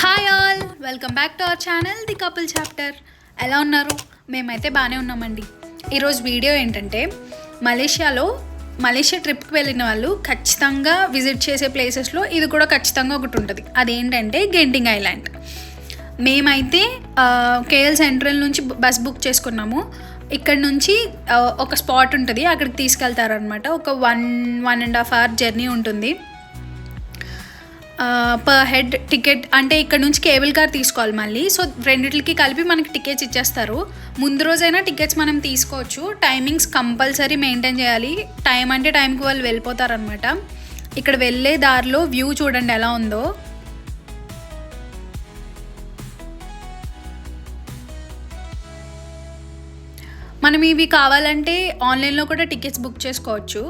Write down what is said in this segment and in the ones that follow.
Hi all welcome back to our channel the couple chapter ఎలా ఉన్నారు? మేమైతే బాగానే ఉన్నామండి. ఈరోజు వీడియో ఏంటంటే మలేషియాలో మలేషియా ట్రిప్కి వెళ్ళిన వాళ్ళు ఖచ్చితంగా విజిట్ చేసే ప్లేసెస్లో ఇది కూడా ఖచ్చితంగా ఒకటి ఉంటుంది. అదేంటంటే గెంటింగ్ ఐలాండ్ మేమైతే కేఎల్ సెంట్రల్ నుంచి బస్ బుక్ చేసుకున్నాము. ఇక్కడ నుంచి ఒక స్పాట్ ఉంటుంది. అక్కడికి తీసుకెళ్తారనమాట ఒక one one and half hour journey ఉంటుంది. పర్ హెడ్ టికెట్ అంటే ఇక్కడ నుంచి కేబుల్ కార్ తీసుకోవాలి మళ్ళీ. సో రెండిటికి కలిపి మనకి టికెట్స్ ఇచ్చేస్తారు. ముందు రోజైనా టికెట్స్ మనం తీసుకోవచ్చు. టైమింగ్స్ కంపల్సరీ మెయింటైన్ చేయాలి. టైం అంటే టైంకి వాళ్ళు వెళ్ళిపోతారనమాట ఇక్కడ వెళ్ళే దారిలో వ్యూ చూడండి ఎలా ఉందో. మనం ఇవి కావాలంటే ఆన్లైన్లో కూడా టికెట్స్ బుక్ చేసుకోవచ్చు.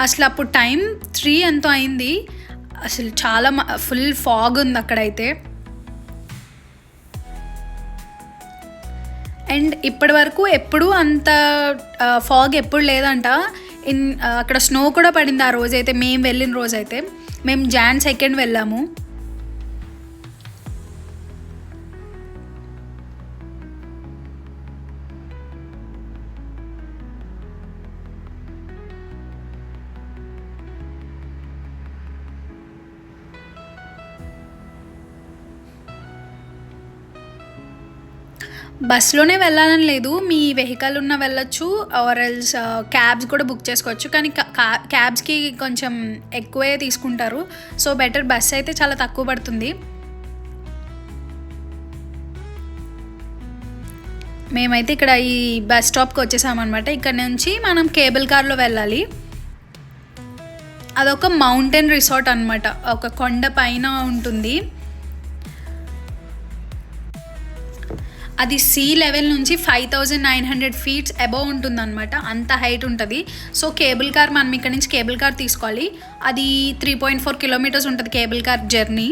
అసలు అప్పుడు టైం త్రీ ఎంతో అయింది. అసలు చాలా ఫుల్ ఫాగ్ ఉంది అక్కడైతే. అండ్ ఇప్పటి వరకు ఎప్పుడు అంత ఫాగ్ ఎప్పుడు లేదంట. ఇన్ అక్కడ స్నో కూడా పడింది ఆ రోజైతే మేము వెళ్ళిన రోజైతే. మేము జాన్ సెకండ్ వెళ్ళాము. బస్సులోనే వెళ్ళాలని లేదు. మీ వెహికల్ ఉన్న వెళ్ళొచ్చు. ఆర్ ఎల్స్ క్యాబ్స్ కూడా బుక్ చేసుకోవచ్చు. కానీ క్యాబ్స్కి కొంచెం ఎక్కువే తీసుకుంటారు. సో బెటర్ బస్ అయితే చాలా తక్కువ పడుతుంది. మేమైతే ఇక్కడ ఈ బస్ స్టాప్కి వచ్చేసామన్నమాట ఇక్కడ నుంచి మనం కేబుల్ కార్లో వెళ్ళాలి. అదొక మౌంటైన్ రిసార్ట్ అనమాట ఒక కొండ పైన ఉంటుంది. అది సీ లెవెల్ నుంచి five thousand nine hundred feets above ఉంటుందన్నమాట. అంత హైట్ ఉంటుంది. సో కేబుల్ కార్ మనం ఇక్కడ నుంచి కేబుల్ కార్ తీసుకోవాలి. అది త్రీ పాయింట్ ఫోర్ కిలోమీటర్స్ ఉంటుంది కేబుల్ కార్ జర్నీ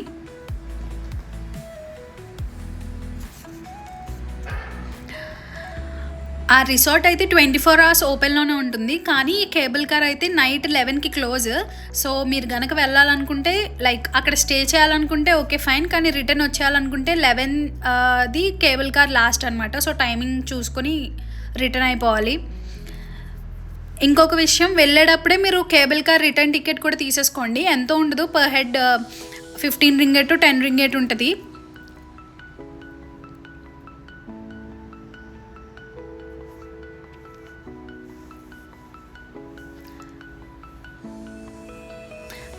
ఆ రిసార్ట్ అయితే ట్వంటీ ఫోర్ అవర్స్ ఓపెన్లోనే ఉంటుంది. కానీ ఈ కేబుల్ కార్ అయితే నైట్ లెవెన్కి క్లోజ్. సో మీరు గనక వెళ్ళాలనుకుంటే లైక్ అక్కడ స్టే చేయాలనుకుంటే ఓకే ఫైన్. కానీ return వచ్చేయాలనుకుంటే eleven the cable car last అనమాట సో టైమింగ్ చూసుకొని రిటర్న్ అయిపోవాలి. ఇంకొక విషయం వెళ్ళేటప్పుడే మీరు కేబుల్ కార్ రిటర్న్ టికెట్ కూడా తీసేసుకోండి. ఎంతో ఉండదు? Per head fifteen ringgit to ten ringgit ఉంటుంది.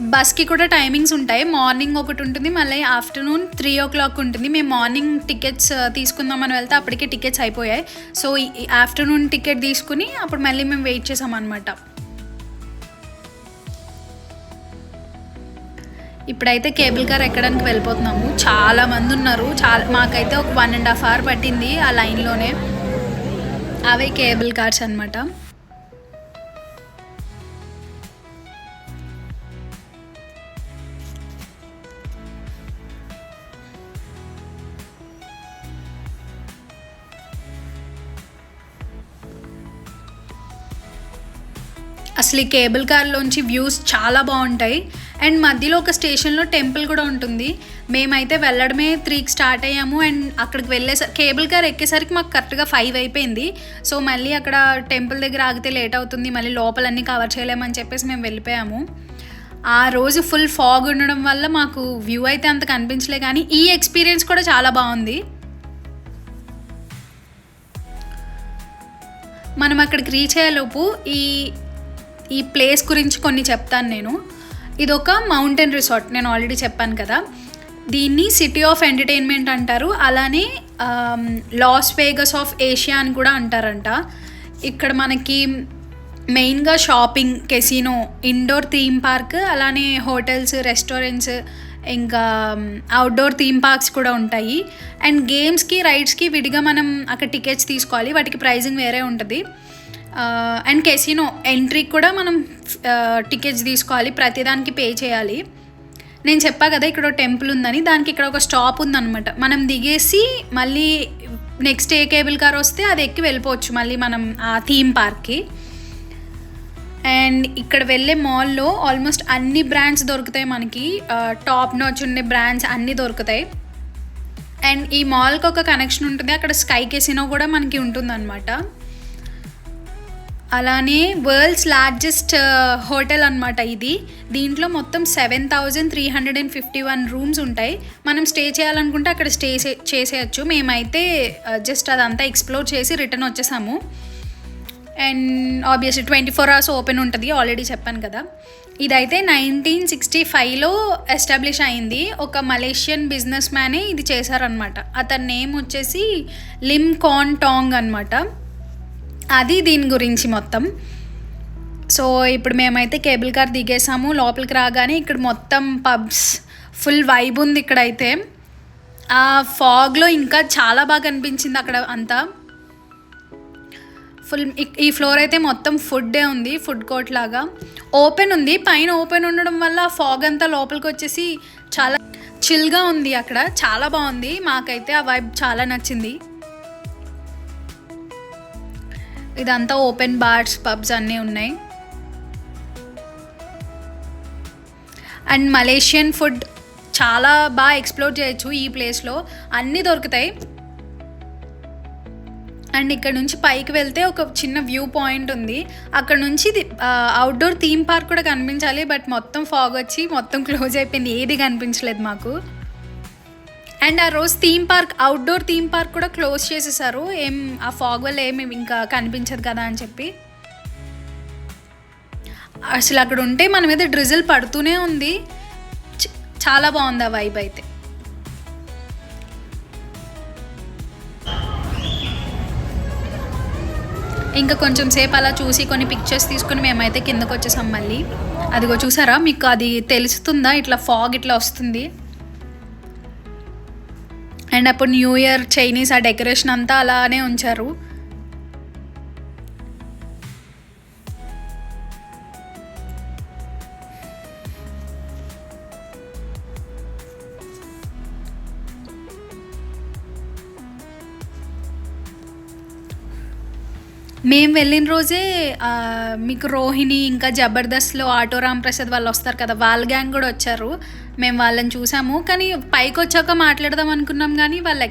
బస్కి కూడా టైమింగ్స్ ఉంటాయి. మార్నింగ్ ఒకటి ఉంటుంది మళ్ళీ ఆఫ్టర్నూన్ త్రీ ఓ క్లాక్ ఉంటుంది. మేము మార్నింగ్ టికెట్స్ తీసుకుందామని వెళ్తే అప్పటికే టికెట్స్ అయిపోయాయి. సో ఆఫ్టర్నూన్ టికెట్ తీసుకుని అప్పుడు మళ్ళీ మేము వెయిట్ చేసామన్నమాట. ఇప్పుడైతే కేబుల్ కార్ ఎక్కడానికి వెళ్ళిపోతున్నాము. చాలా మంది ఉన్నారు. చాలా మాకైతే ఒక వన్ అండ్ హాఫ్ అవర్ పట్టింది ఆ లైన్లోనే. అవే కేబుల్ కార్స్ అనమాట అసలు ఈ కేబుల్ కార్లోంచి వ్యూస్ చాలా బాగుంటాయి. అండ్ మధ్యలో ఒక స్టేషన్లో టెంపుల్ కూడా ఉంటుంది. మేమైతే వెళ్ళడమే త్రీకి స్టార్ట్ అయ్యాము. అండ్ అక్కడికి వెళ్ళేసరి కేబుల్ కార్ ఎక్కేసరికి మాకు కరెక్ట్గా ఫైవ్ అయిపోయింది. సో మళ్ళీ అక్కడ టెంపుల్ దగ్గర ఆగితే లేట్ అవుతుంది. మళ్ళీ లోపలన్నీ కవర్ చేయలేమని చెప్పేసి మేము వెళ్ళిపోయాము. ఆ రోజు ఫుల్ ఫాగ్ ఉండడం వల్ల మాకు వ్యూ అయితే అంత కనిపించలే కానీ ఈ ఎక్స్పీరియన్స్ కూడా చాలా బాగుంది. మనం అక్కడికి రీచ్ అయ్యేలోపు ఈ ఈ ప్లేస్ గురించి కొన్ని చెప్తాను నేను. ఇది ఒక మౌంటైన్ రిసార్ట్ నేను ఆల్రెడీ చెప్పాను కదా. దీన్ని సిటీ ఆఫ్ ఎంటర్టైన్మెంట్ అంటారు. అలానే లాస్ వేగస్ ఆఫ్ ఏషియా అని కూడా అంటారంట. ఇక్కడ మనకి మెయిన్గా shopping casino indoor theme park అలానే హోటల్స్ రెస్టారెంట్స్ ఇంకా అవుట్డోర్ థీమ్ పార్క్స్ కూడా ఉంటాయి. అండ్ గేమ్స్కి రైడ్స్కి విడిగా మనం అక్కడ టికెట్స్ తీసుకోవాలి. వాటికి ప్రైజింగ్ వేరే ఉంటుంది. అండ్ కెసినో ఎంట్రీకి కూడా మనం టికెట్స్ తీసుకోవాలి ప్రతిదానికి పే చేయాలి. నేను చెప్పా కదా ఇక్కడ టెంపుల్ ఉందని దానికి ఇక్కడ ఒక స్టాప్ ఉందన్నమాట. మనం దిగేసి మళ్ళీ నెక్స్ట్ ఏ కేబుల్ కార్ వస్తే అది ఎక్కి వెళ్ళిపోవచ్చు మళ్ళీ మనం ఆ థీమ్ పార్క్కి అండ్ ఇక్కడ వెళ్ళే మాల్లో ఆల్మోస్ట్ అన్ని బ్రాండ్స్ దొరుకుతాయి మనకి. టాప్ నోచ్ ఉండే బ్రాండ్స్ అన్నీ దొరుకుతాయి. అండ్ ఈ మాల్కి ఒక కనెక్షన్ ఉంటుంది అక్కడ స్కై కెసినో కూడా మనకి ఉంటుందన్నమాట. అలానే వరల్డ్స్ లార్జెస్ట్ హోటల్ అనమాట ఇది. దీంట్లో మొత్తం seven thousand three hundred and fifty one rooms ఉంటాయి. మనం స్టే చేయాలనుకుంటే అక్కడ స్టే చేసేయచ్చు. మేమైతే uh, జస్ట్ అదంతా ఎక్స్ప్లోర్ చేసి రిటర్న్ వచ్చేసాము. And obviously twenty four hours open ఉంటుంది ఆల్రెడీ చెప్పాను కదా. ఇదైతే నైన్టీన్ సిక్స్టీ ఫైవ్లో ఎస్టాబ్లిష్ అయింది. ఒక మలేషియన్ బిజినెస్ మ్యానే ఇది చేశారనమాట అతని నేమ్ వచ్చేసి లిమ్ కాన్ టాంగ్ అనమాట అది దీని గురించి మొత్తం. సో ఇప్పుడు మేమైతే కేబుల్ కార్ దిగేసాము. లోపలికి రాగానే ఇక్కడ మొత్తం పబ్స్ ఫుల్ వైబ్ ఉంది ఇక్కడైతే. ఆ ఫాగ్లో ఇంకా చాలా బాగా అనిపించింది అక్కడ అంతా. ఫుల్ ఈ ఫ్లోర్ అయితే మొత్తం ఫుడ్డే ఉంది ఫుడ్ కోర్ట్ లాగా. ఓపెన్ ఉంది పైన ఓపెన్ ఉండడం వల్ల ఫాగ్ అంతా లోపలికి వచ్చేసి చాలా చిల్గా ఉంది అక్కడ చాలా బాగుంది. మాకైతే ఆ వైబ్ చాలా నచ్చింది. ఇదంతా ఓపెన్ బార్స్ పబ్స్ అన్నీ ఉన్నాయి. అండ్ మలేషియన్ ఫుడ్ చాలా బాగా ఎక్స్ప్లోర్ చేయొచ్చు ఈ ప్లేస్లో. అన్నీ దొరుకుతాయి. అండ్ ఇక్కడ నుంచి పైకి వెళ్తే ఒక చిన్న వ్యూ పాయింట్ ఉంది. అక్కడ నుంచి అవుట్డోర్ థీమ్ పార్క్ కూడా కనిపించాలి బట్ మొత్తం ఫాగ్ వచ్చి మొత్తం క్లోజ్ అయిపోయింది. ఏది కనిపించలేదు మాకు. అండ్ ఆ రోజు theme park outdoor theme park కూడా క్లోజ్ చేసేసారు. ఏం ఆ ఫాగ్ వల్ల ఏమి ఇంకా కనిపించదు కదా అని చెప్పి. అసలు అక్కడ ఉంటే మన మీద డ్రిజిల్ పడుతూనే ఉంది. చాలా బాగుంది ఆ వైబ్ అయితే. ఇంకా కొంచెం సేపు అలా చూసి కొన్ని పిక్చర్స్ తీసుకుని మేమైతే కిందకు వచ్చేసాం మళ్ళీ. అదిగో చూసారా? మీకు అది తెలుస్తుందా? ఇట్లా ఫాగ్ ఇట్లా వస్తుంది. అండ్ అప్పుడు న్యూ ఇయర్ చైనీస్ ఆ డెకరేషన్ అంతా అలానే ఉంచారు. మేము వెళ్ళిన రోజే మీకు రోహిణి ఇంకా జబర్దస్త్లో ఆటో రాంప్రసాద్ వాళ్ళు వస్తారు కదా వాళ్ళ గ్యాంగ్ కూడా వచ్చారు. మేము వాళ్ళని చూసాము. కానీ పైకి వచ్చాక మాట్లాడదాం అనుకున్నాం కానీ వాళ్ళ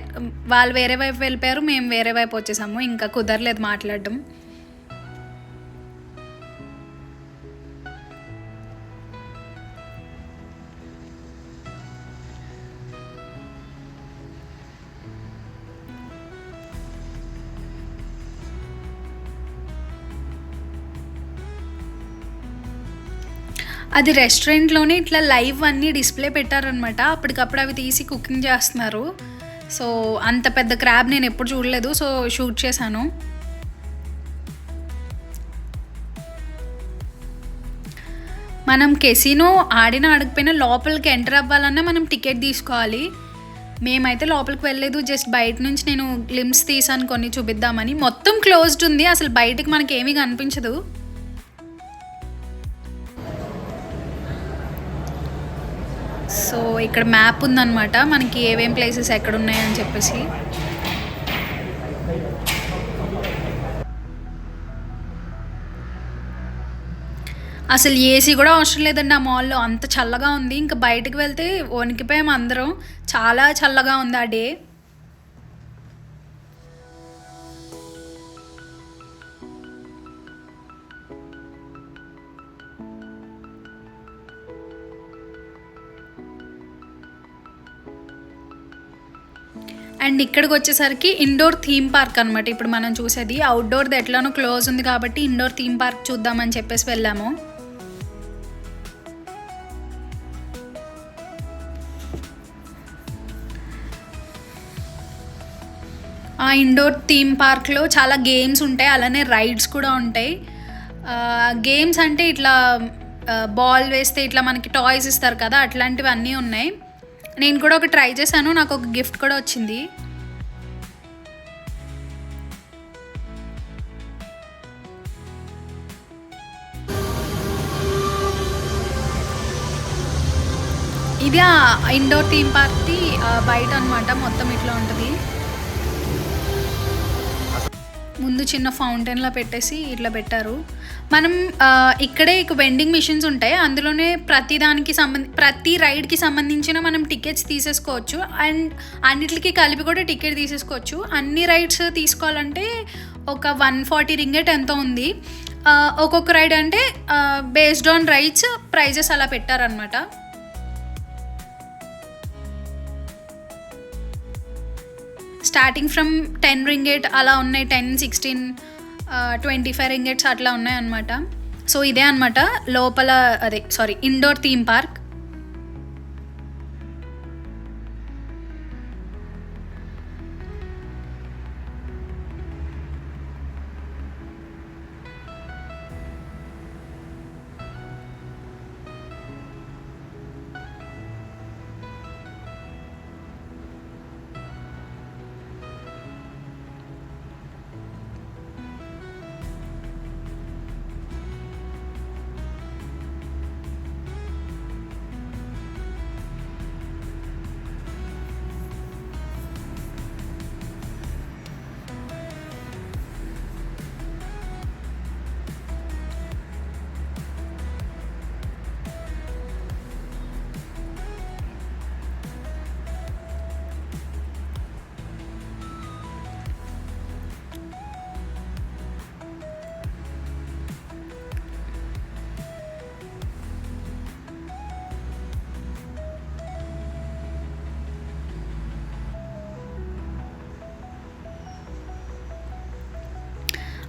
వాళ్ళు వేరే వైపు వెళ్ళిపోయారు. మేము వేరే వైపు వచ్చేసాము. ఇంకా కుదరలేదు మాట్లాడడం. అది రెస్టారెంట్లోనే ఇట్లా లైవ్ అన్నీ డిస్ప్లే పెట్టారనమాట అప్పటికప్పుడు అవి తీసి కుకింగ్ చేస్తున్నారు. సో అంత పెద్ద క్రాబ్ నేను ఎప్పుడు చూడలేదు. సో షూట్ చేశాను. మనం కెసినో ఆడిన ఆడకపోయినా లోపలికి ఎంటర్ అవ్వాలన్నా మనం టికెట్ తీసుకోవాలి. మేమైతే లోపలికి వెళ్ళలేదు. జస్ట్ బయట నుంచి నేను గ్లిమ్స్ తీసాను కొన్ని చూపిద్దామని. మొత్తం క్లోజ్డ్ ఉంది. అసలు బయటకు మనకి ఏమీ కనిపించదు. సో ఇక్కడ మ్యాప్ ఉందన్నమాట. మనకి ఏమేం ప్లేసెస్ ఎక్కడ ఉన్నాయని చెప్పేసి. అసలు ఏసీ కూడా అవసరం లేదండి ఆ మాల్లో. అంత చల్లగా ఉంది. ఇంకా బయటకు వెళ్తే వణికిపోయాము అందరం. చాలా చల్లగా ఉంది ఆ డే. అండ్ ఇక్కడికి వచ్చేసరికి ఇండోర్ థీమ్ పార్క్ అనమాట ఇప్పుడు మనం చూసేది అవుట్డోర్ది ఎట్లానో క్లోజ్ ఉంది కాబట్టి ఇండోర్ థీమ్ పార్క్ చూద్దామని చెప్పేసి వెళ్ళాము. ఆ ఇండోర్ థీమ్ పార్క్లో చాలా గేమ్స్ ఉంటాయి. అలానే రైడ్స్ కూడా ఉంటాయి. గేమ్స్ అంటే ఇట్లా బాల్ వేస్తే ఇట్లా మనకి టాయ్స్ ఇస్తారు కదా అట్లాంటివన్నీ ఉన్నాయి. నేను కూడా ఒక ట్రై చేశాను. నాకు ఒక గిఫ్ట్ కూడా వచ్చింది. ఇది ఇండోర్ థీమ్ పార్క్ది బయట అనమాట మొత్తం ఇట్లా ఉంటుంది. ముందు చిన్న ఫౌంటైన్లా పెట్టేసి ఇట్లా పెట్టారు. మనం ఇక్కడే ఇక వెండింగ్ మిషన్స్ ఉంటాయి. అందులోనే ప్రతి దానికి సంబంధి ప్రతి రైడ్కి సంబంధించిన మనం టికెట్స్ తీసేసుకోవచ్చు. అండ్ అన్నిటికి కలిపి కూడా టికెట్ తీసేసుకోవచ్చు. అన్ని రైడ్స్ తీసుకోవాలంటే ఒక వన్ ఫార్టీ రింగెట్ ఎంతో ఉంది. ఒక్కొక్క రైడ్ అంటే బేస్డ్ ఆన్ రైడ్స్ ప్రైజెస్ అలా పెట్టారనమాట స్టార్టింగ్ ఫ్రమ్ టెన్ రింగేట్ అలా ఉన్నాయి ten sixteen twenty five ringgits అట్లా ఉన్నాయి అనమాట సో ఇదే అనమాట లోపల అదే సారీ ఇండోర్ థీమ్ పార్క్.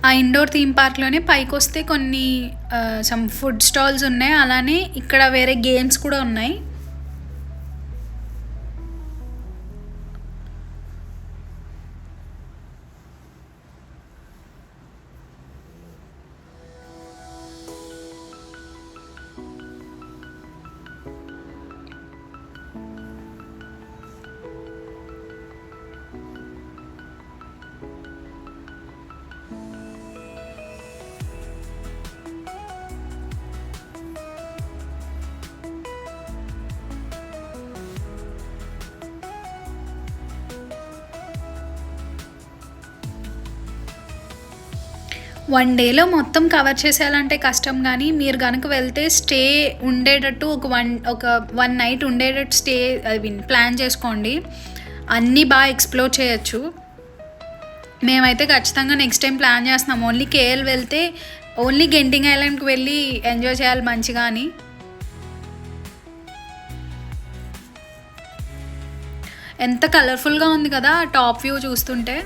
ఆ ఇండోర్ థీమ్ పార్క్లోనే పైకి వస్తే కొన్ని సమ్ ఫుడ్ స్టాల్స్ ఉన్నాయి. అలానే ఇక్కడ వేరే గేమ్స్ కూడా ఉన్నాయి. వన్ డేలో మొత్తం కవర్ చేసేయాలంటే కష్టం కానీ మీరు కనుక వెళ్తే స్టే ఉండేటట్టు ఒక వన్ ఒక వన్ నైట్ ఉండేటట్టు స్టే ఐ మీన్ ప్లాన్ చేసుకోండి. అన్నీ బాగా ఎక్స్ప్లోర్ చేయొచ్చు. మేమైతే ఖచ్చితంగా నెక్స్ట్ టైం ప్లాన్ చేస్తున్నాం. ఓన్లీ కేఎల్ వెళ్తే ఓన్లీ గెంటింగ్ ఐలాండ్కి వెళ్ళి ఎంజాయ్ చేయాలి మంచిగా అని. ఎంత కలర్ఫుల్గా ఉంది కదా టాప్ వ్యూ చూస్తుంటే.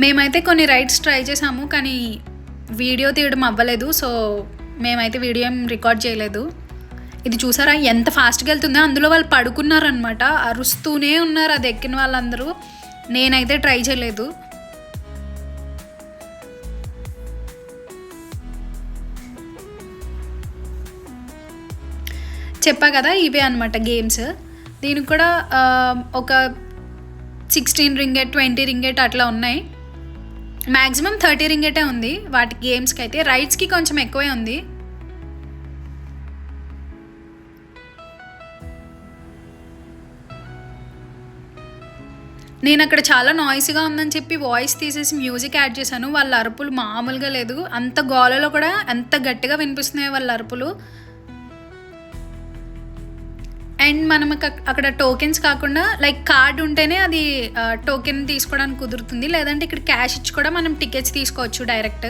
మేమైతే కొన్ని రైడ్స్ ట్రై చేసాము కానీ వీడియో తీయడం అవ్వలేదు. సో మేమైతే వీడియో ఏం రికార్డ్ చేయలేదు. ఇది చూసారా? ఎంత ఫాస్ట్గా వెళ్తుందో. అందులో వాళ్ళు పడుకున్నారనమాట అరుస్తూనే ఉన్నారు అది ఎక్కిన వాళ్ళందరూ. నేనైతే ట్రై చేయలేదు. చెప్పా కదా ఇవే అనమాట గేమ్స్. దీనికి కూడా ఒక సిక్స్టీన్ రింగెట్ ట్వంటీ రింగెట్ అట్లా ఉన్నాయి. మ్యాక్సిమం థర్టీ రింగేటే ఉంది. వాటి గేమ్స్కి అయితే రైడ్స్కి కొంచెం ఎక్కువే ఉంది. నేను అక్కడ చాలా నాయిస్గా ఉందని చెప్పి వాయిస్ తీసేసి మ్యూజిక్ యాడ్ చేశాను. వాళ్ళ అరుపులు మామూలుగా లేదు. అంత గోలలో కూడా ఎంత గట్టిగా వినిపిస్తున్నాయి వాళ్ళ అరుపులు. అండ్ మనం అక్కడ టోకెన్స్ కాకుండా లైక్ కార్డ్ ఉంటేనే అది టోకెన్ తీసుకోవడానికి కుదురుతుంది. లేదంటే ఇక్కడ క్యాష్ ఇచ్చి కూడా మనం టికెట్స్ తీసుకోవచ్చు డైరెక్ట్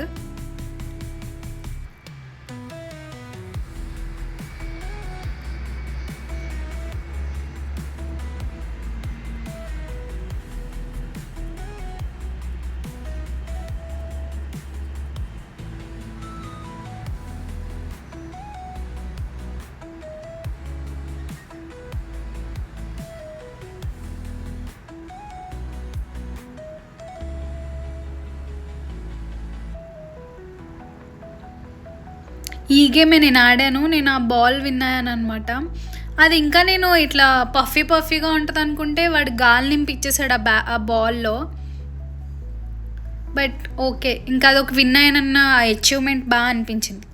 ఈ గేమే నేను ఆడాను నేను ఆ బాల్ విన్ అయ్యాను అనమాట అది ఇంకా నేను ఇట్లా పఫీ పఫీగా ఉంటుంది అనుకుంటే వాడు గాలి నింపిచ్చేసాడు ఆ బ్యా ఆ బాల్లో. బట్ ఓకే ఇంకా అదొక విన్ అయినన్న అచీవ్మెంట్ బాగా అనిపించింది.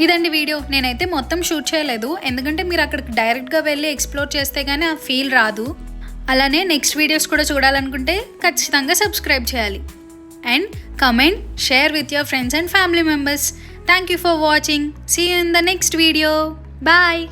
ఇదండి వీడియో. నేనైతే మొత్తం షూట్ చేయలేదు. ఎందుకంటే మీరు అక్కడికి డైరెక్ట్గా వెళ్ళి ఎక్స్ప్లోర్ చేస్తే కానీ ఆ ఫీల్ రాదు. అలానే నెక్స్ట్ వీడియోస్ కూడా చూడాలనుకుంటే ఖచ్చితంగా సబ్స్క్రైబ్ చేయాలి. And comment share with your friends and family members. Thank you for watching. See you in the next video. Bye.